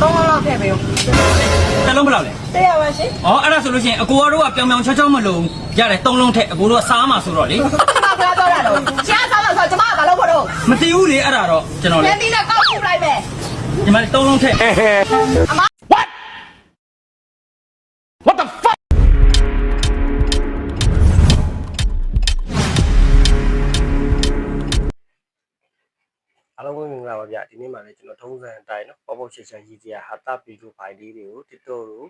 သုံးလုံးလောက်ထည့်ပေးဦးတစ်လုံးဘယ်လောက်လဲတရားပါရှင်ဩအဲ့ဒါဆိုလို့ရှိရင်အကိုကတော့ပြောင်ပြောင်ချောချောမလုံးရတယ်သုံးလုံးထက်အကိုတို့ကစားမှာဆိုတော့လေကျမကလာတော့ရတော့ရှားစားလို့ဆိုကျမကဘာလုပ်ဖို့တော့မတည်ဘူးလေအဲ့ဒါတော့ကျွန်တော်လလေင်းဒီနဲ့ကောက်ခုလိုက်မယ်ဒီမှာသုံးလုံးထက်အမ ဗျဒီနေ့မှလည်းကျွန်တော်ထုံးစံအတိုင်းနော်ပေါ့ပေါ့ချစ်ချာကြီးကြီးဟာတာဗီဒီယိုဖိုင်လေးတွေကို TikTok တို့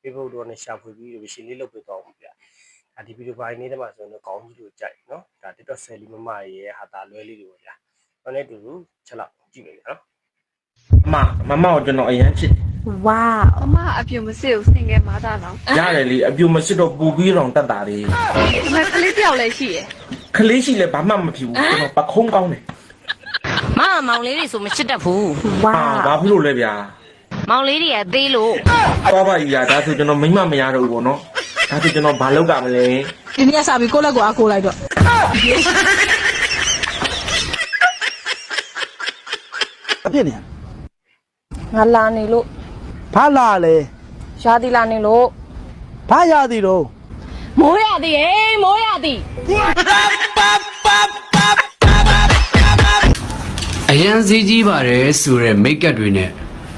Facebook တို့နဲ့ရှာဖွေပြီးပြီးရှင်းလေးလုပ်ပေးတော့မှာဗျဒါဒီဗီဒီယိုဖိုင်လေးတွေမှာဆိုရင်တော့ကောင်းကြီးလို့ကြိုက်နော်ဒါ TikTok ဆယ်လီမမရဲ့ဟာတာလွဲလေးတွေပေါ့ဗျတော့လည်းတူတူချက်လောက်ကြည့်လိုက်နော်အမမမကိုကျွန်တော်အရင်ချစ်ဝါအမအပြုံမစစ်ကိုစင်ငယ်မားတာနော်ရတယ်လေအပြူမစစ်တော့ပူပြီးတော့တတ်တာလေအမကလေးတယောက်လည်းရှိရယ်ခလေးရှိလဲဘာမှမဖြစ်ဘူးကျွန်တော်ပခုံးကောင်းတယ် မမောင်လေးတွေဆိုမချစ်တတ်ဘူးဝါဟာဘာဖြစ်လို့လဲဗျာမောင်လေးတွေကသေးလို့ပါပါကြီးဗျာဒါဆိုကျွန်တော်မိမမရတော့ဘူးပေါ့နော်ဒါဆိုကျွန်တော်ဘာလုပ်ကြမလဲဒီနေ့ကစားပြီးကိုယ့်လက်ကိုအားကိုးလိုက်တော့အဖြစ်နေငါလာနေလို့ဘာလာလဲရှားသီလာနေလို့ဘာရသည်တော့မိုးရသည်ဟေးမိုးရသည် အရန်စည်းကြီးပါတယ်ဆိုတဲ့မိတ်ကပ်တွေနဲ့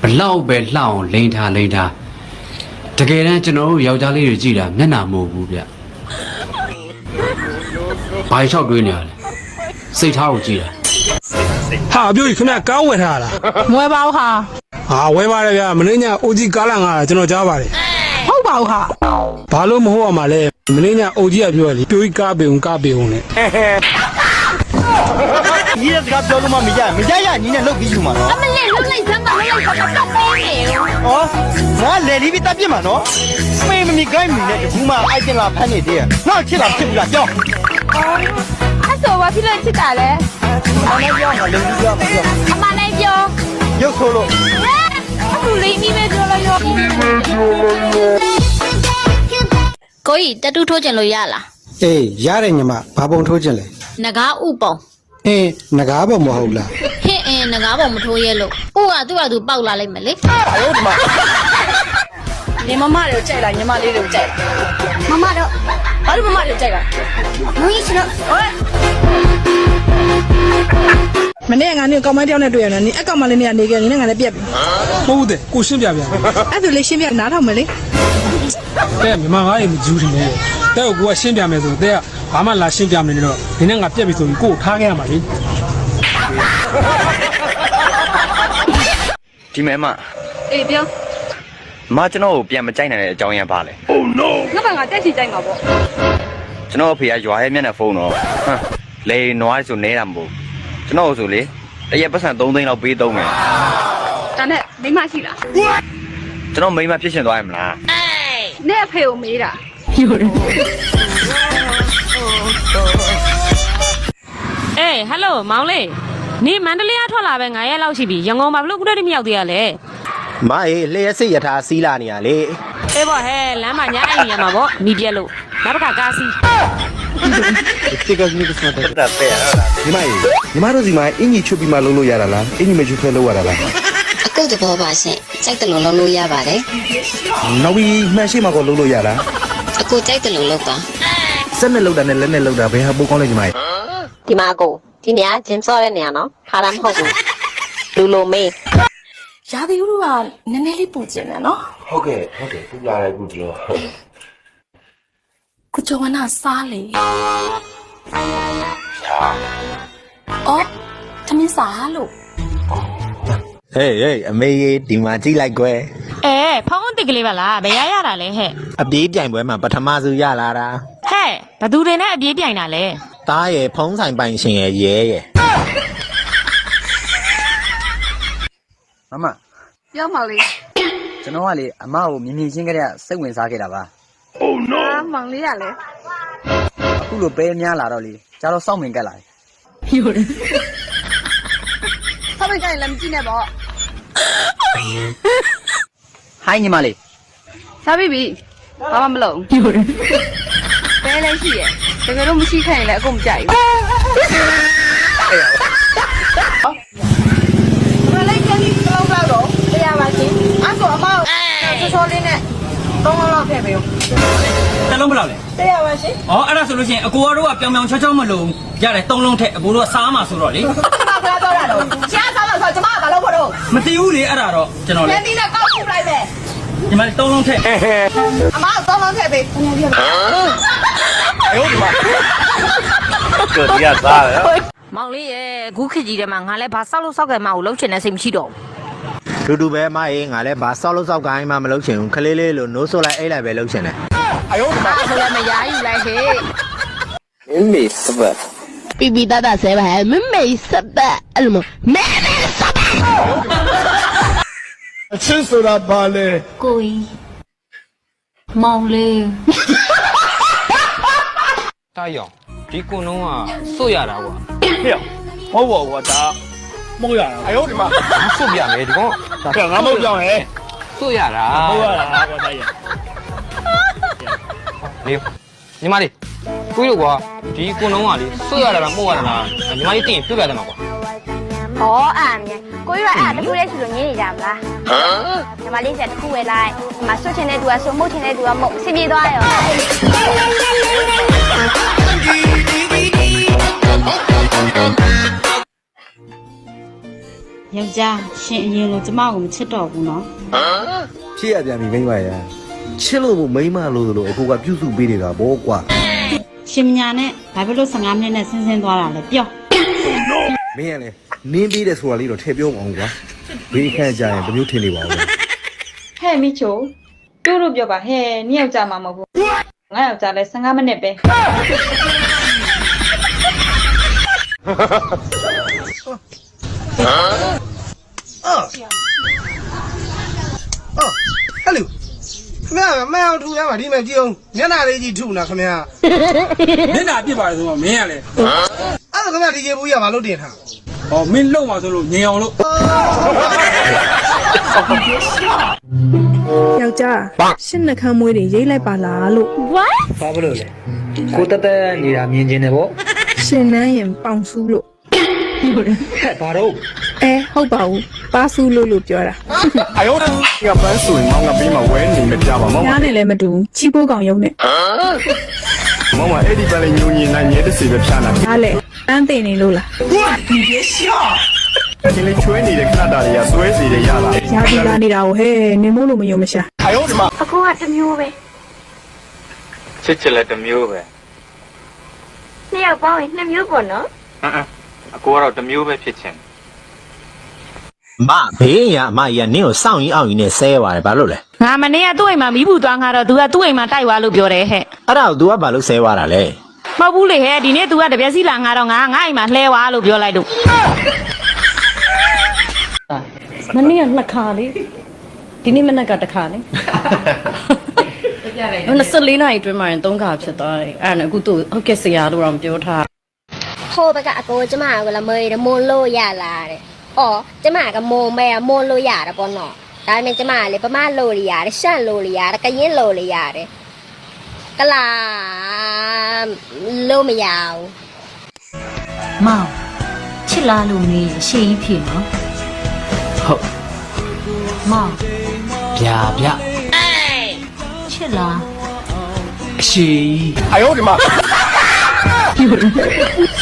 ဘလောက်ပဲလှအောင်လိန်ထားလိန်ထားတကယ်တမ်းကျွန်တော်တို့ယောက်ျားလေးတွေကြည်တာမျက်နှာမဟုတ်ဘူးဗျဘာလျှောက်တွေးနေရလဲစိတ်ထားကိုကြည်တာဟာအပြိုကြီးခင်ဗျကားဝယ်ထားတာမွဲပါဘူးဟာဟာဝယ်ပါတယ်ဗျာမင်းညာအိုကြီးကားလာငါတာကျွန်တော်ကြားပါတယ်ဟုတ်ပါဘူးဟာဘာလို့မဟုတ်အောင်မလဲမင်းညာအိုကြီးကပြောရလေပြိုကြီးကားပေုံကားပေုံနဲ့ ညီရဲ့စကားပြောလို့မှမရမရရညီနဲ့လုတ်ပြီးယူမှာနော်အမလေးလှုပ်လိုက်စမ်းပါလှုပ်လိုက်စမ်းပါတော့ပေးနေရောဟောငါလေလီပြီးတပ်ပြစ်မှာနော်မေးမမီကိုင်းမီနဲ့တကူမှအိုက်တင်လာဖမ်းနေသေးတယ်ငါချစ်တာဖြစ်ဘူးလားပြောအဲ့ဆိုဘာဖြစ်လို့ချစ်တာလဲဘာလဲပြောငါလေလီပြောမှာပြောအမလည်းပြောရုပ်ဆိုးလို့အခုလိမ့်ပြီးပဲပြောလို့ရောကိုကြီးတတူးထိုးကျင်လို့ရလားအေးရတယ်ညီမဘာပုံထိုးခြင်းလဲငကားဥပုံ အေးငကားပုံမဟုတ်လားဟင့်အင်းငကားပုံမထိုးရဲလို့ဥကသူ့ဟာသူပေါက်လာလိုက်မယ်လေနေမမတွေကိုကြိုက်လားညီမလေးတွေကိုကြိုက်လားမမတော့ဘာလို့မမတွေကိုကြိုက်လားမင်းရှင်တော့မနေ့ကငါနေကောင်းမတယောက်နဲ့တွေ့ရတယ်နင်အကောင်မလေးနဲ့ကနေခဲ့နင်နဲ့ငါလည်းပြက်ပြီမဟုတ်ဘူးတဲ့ကိုရှင်းပြပြန်အဲ့ဒါလေးရှင်းပြနားထောင်မယ်လေတဲ့မြန်မာငါရေမကြူးတယ်တဲ့တဲ့ကိုကရှင်းပြမယ်ဆိုတဲ့က ဘာမှလာရှင်းပြမနေတော့ဒီနေ့ငါပြက်ပြီဆိုပြီးကိုကိုထားခဲ့ရမှာလေဒီမဲမအေးပြောမကျွန်တော်ကိုပြန်မကြိုက်နိုင်တဲ့အကြောင်းရင်းပါလေငါကငါတက်ချီကြိုက်မှာပေါ့ကျွန်တော်အဖေကရွာရဲ့မျက်နှာဖုန်းတော့ဟမ်လေနွားဆိုနေတာမဟုတ်ကျွန်တော်ဆိုလေတရက်ပတ်စံ3သိန်းလောက်ပေးသုံးမယ်ဒါနဲ့မိမရှိလားကျွန်တော်မိမဖြစ်ရှင်သွားရမလားနဲ့အဖေကိုမေးတာအေး ဟယ်လိုမောင်လေးနေမန္တလေးကထွက်လာပဲ9ရက်လောက်ရှိပြီရန်ကုန်မှာဘလို့ခုတည်းတည်းမရောက်သေးရလဲမအေးလျှက်စိတ်ရထားစီးလာနေရလေအေးပေါ့ဟဲ့လမ်းမှာညအိုင်နေရမှာပေါ့နီးပြက်လို့နောက်တစ်ခါကားစီး တိကစနိကစမတဲ့တာပဲညီမကြီးညီမတို့စီမှာအင်ကြီးချွတ်ပြီးမှလုံးလို့ရတာလားအင်ကြီးမချွတ်ဖဲလုံးရတာလားအကုတ်တဘောပါရှင်ကြိုက်တယ်လို့လုပ်လို့ရပါတယ်နောက်ပြီးမှန်ရှိမှကိုလုံးလို့ရတာအကိုကြိုက်တယ်လို့လုပ်ပါစက်နဲ့လုံးတာနဲ့လက်နဲ့လုံးတာဘယ်ဟာပိုကောင်းလဲညီမကြီးဒီမှာအကို ဒီနေရာဂျင်းစော့တဲ့နေရာနော်ခါတာမဟုတ်ဘူးလူလိုမေးရာသီဥတုကနည်းနည်းလေးပူကျင်တယ်နော်ဟုတ်ကဲ့ဟုတ်ကဲ့ပူလာတယ်ကူဒီလိုကိုကျော်ဝနာစားလေအော်သမင်းစားလို့ဟေးဟေးအမေကြီးဒီမှာကြည့်လိုက်ကွယ်အဲဖုန်းအစ်စ်ကလေးပါလားဘယ်ရရတာလဲဟဲ့အပြေးပြိုင်ပွဲမှာပထမဆုံးရလာတာဟဲ့ဘသူတွေနဲ့အပြေးပြိုင်တာလဲ တားရဲ့ဖုံးဆိုင်ပိုင်ရှင်ရဲ့ရဲရဲ့မမပြောမောင်လေးကျွန်တော်ကလေအမကိုမြင်မြင်ချင်းကတည်းကစိတ်ဝင်စားခဲ့တာပါအာမောင်လေးရလဲအခုလိုပဲများလာတော့လေကျတော့စောင့်မင်ကက်လာတယ်ဆောက်ပိတ်ကြရင်လည်းမကြည့်နဲ့ပေါ့ဟိုင်းညီမလေးစားပြီပြီဘာမှမလုပ်ပဲလည်းရှိရယ် တကယ်လို့မရှိခိုင်းရင်လည်းအကုန်မကြိုက်ဘူးမလေးကလေးကလောက်တော့တရားပါရှင်အဲ့ဆိုအမကိုချောချောလေးနဲ့သုံးလောက်လောက်ဖဲ့ပေးဦးတစ်လုံးဘယ်လောက်လဲတရားပါရှင်ဩအဲ့ဒါဆိုလို့ရှိရင်အကိုကတော့ကပြောင်ပြောင်ချောချောမလုံးရတယ်သုံးလုံးထက်အကိုတို့ကစားမှာဆိုတော့လေဘာဖျားတော့တာတော့ရှားစားလို့ဆိုတော့ကျမကဘာလုပ်ဖို့တော့မသိဘူးလေအဲ့ဒါတော့ကျွန်တော်လေမင်းနဲ့ကောက်ထုတ်လိုက်မယ်ညီမလေးသုံးလုံးထက်အမကသုံးလုံးထက်ပေးအများကြီးပါ တရားစားတယ်မောင်လေးရဲ့အခုခေတ်ကြီးထဲမှာငါလည်းဘာဆောက်လို့ဆောက်ခဲ့မှကိုလှုပ်ချင်တဲ့စိတ်မရှိတော့ဘူးတူတူပဲမအေးငါလည်းဘာဆောက်လို့ဆောက်ကိုင်းမှမလုပ်ချင်ဘူးခလေးလေးလို့နိုးဆိုလိုက်အိတ်လိုက်ပဲလုပ်ချင်တယ်ဆိုလည်းမရယူလိုက်ဟေ့အင်းမေစပတ်ပြပြတတ်တတ်ဆဲပါဟဲ့မမေစပတ်အဲ့လိုမဲမဲစပတ်အချစ်ဆိုတာဘာလဲကိုကြီးမောင်လေး တာယောင်ဒီကုန်းလုံးကစွတ်ရတာကွာမဟုတ်ပါဘူးကွာဒါမဟုတ်ရတာအယုတ်ဒီမှာစွတ်ပြမယ်ဒီကောင်ငါမဟုတ်ပြောင်းဟဲ့စွတ်ရတာဟုတ်ရတာကွာဒါရလေညီမလေးကိုကြီးတို့ကွာဒီကုန်းလုံးကလေစွတ်ရတာလားမှုတ်ရတာလားညီမလေးတင်ပြပြတယ်မှာကွာဟောအာမြကိုကြီးကအဲ့တခုလေးရှိလို့ညင်းနေကြမလားဟမ်ညီမလေးဆက်တစ်ခုဝယ်လိုက်ဒီမှာဆွတ်ချင်တဲ့သူကဆွတ်မှုတ်ချင်တဲ့သူကမှုတ်အဆင်ပြေသွားရော ယောက်ျားရှင်အရင်လိုကျမကိုမချစ်တော့ဘူးနော်ချစ်ရပြန်ပြီမိမရချစ်လို့မိမလို့လို့အကူကပြုစုပေးနေတာဗောကွာရှင်မညာနဲ့ဘာဖြစ်လို့15မိနစ်နဲ့ဆင်းဆင်းသွားတာလဲပြောမင်းကလည်းနင်းပြီးတယ်ဆိုတာလေးတော့ထည့်ပြောအောင်ကွာဘေးခန့်ကြရင်တမျိုးထင်နေပါဦးဟဲ့မိချိုတို့တို့ပြောပါဟဲ့နှစ်ယောက်ကြာမှာမဟုတ်ဘူး ငါယောက်ကြာလဲ15မိနစ်ပဲဟဲ့လူခင်ဗျာမအောင်ထူရမှာဒီမှာကြည့်အောင်မျက်နှာလေးကြီးထုနာခင်ဗျာမျက်နှာပြစ်ပါတယ်ဆိုတော့မင်းကလေအဲ့ဒါခင်ဗျာဒီကေဘူးရဘာလို့တင်ထားဟောမင်းလုံမှာဆိုလို့ငြိမ်အောင်လို့ ယောက်ျားရှင်းနှခမ်းမွေးတွေရိတ်လိုက်ပါလားလို့ဘာဖြစ်လို့လဲကိုတက်တက်နေတာမြင်ကျင်တယ်ဗောရှင်နှမ်းရင်ပေါင်ဆူးလို့ဘာတော့အဲဟုတ်ပါဘူးပါဆူးလို့လို့ပြောတာအယုတ်ကပန်းဆိုရင်မောင်ကပေးမှာဝဲနေမကြပါမောင်ညားနဲ့လည်းမတူဘူးချီးပိုးကောင်ရုံနဲ့မောင်ကအဲ့ဒီပန်းလေးညိုညင်နိုင်ရဲတစ်စီပဲဖြာနာဒါလေတန်းသိနေလို့လားဒီ လေးချွေးနေတဲ့ခဏတာတွေကစွဲစီတယ်ရလား ရာဒီလာနေတာကိုဟဲ့နင်မို့လို့မယုံမရှာ အယုတ်ဒီမှာ အကူကတစ်မျိုးပဲ ချစ်ချစ်လည်းတစ်မျိုးပဲ နှစ်ယောက်ပေါင်းရင်နှစ်မျိုးပေါ့နော် အင်းအကိုကတော့တစ်မျိုးပဲဖြစ်ချင် မဘေးရအမကြီးကနင်းကိုစောင့်ရင်အောင်ရင်နဲ့ဆဲပါတယ်ဘာလို့လဲ ငါမနေ့ကသူ့အိမ်မှာမီးဘူးသွားငါတော့ तू ကသူ့အိမ်မှာတိုက်သွားလို့ပြောတယ်ဟဲ့ အဲ့ဒါကို तू ကဘာလို့ဆဲသွားတာလဲ မဟုတ်ဘူးလေဟဲ့ဒီနေ့ तू ကတပြက်စီလာငါတော့ငါငါအိမ်မှာလှဲသွားလို့ပြောလိုက်တော့ မနေ့ကနှစ်ခါလေဒီနေ့မနေ့ကတစ်ခါလေ24နာရီအတွင်းမှာရင်3ခါဖြစ်သွားတယ်အဲ့ဒါနဲ့အခုသူဟုတ်ကဲ့ဆရာလို့တော့ပြောထားဟိုဘက်ကအကိုကျမကလည်းမေးတယ်မွန်လို့ရလားတဲ့။အော်ကျမကမွန်မဲမွန်လို့ရတယ်ပေါ့နော်။ဒါပေမဲ့ကျမကလေဗမာလို့ရရတယ်ရှန့်လို့ရရတယ်ကရင်လို့ရရတယ်။ကလာလို့မရဘူးမောင်ချစ်လားလို့မေးရှေ့ကြီးဖြစ်နော် ဟုတ်မောင်ဗျာဗျချစ်လားအရှိအယုတ်ဒီမှာ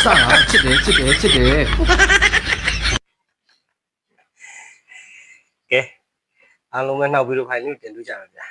စတာချစ်တယ်ချစ်တယ်ချစ်တယ်ကဲအားလုံးပဲနှောက်ပြီးတော့ဖိုင်လေးတင်တွေ့ကြပါဗျာ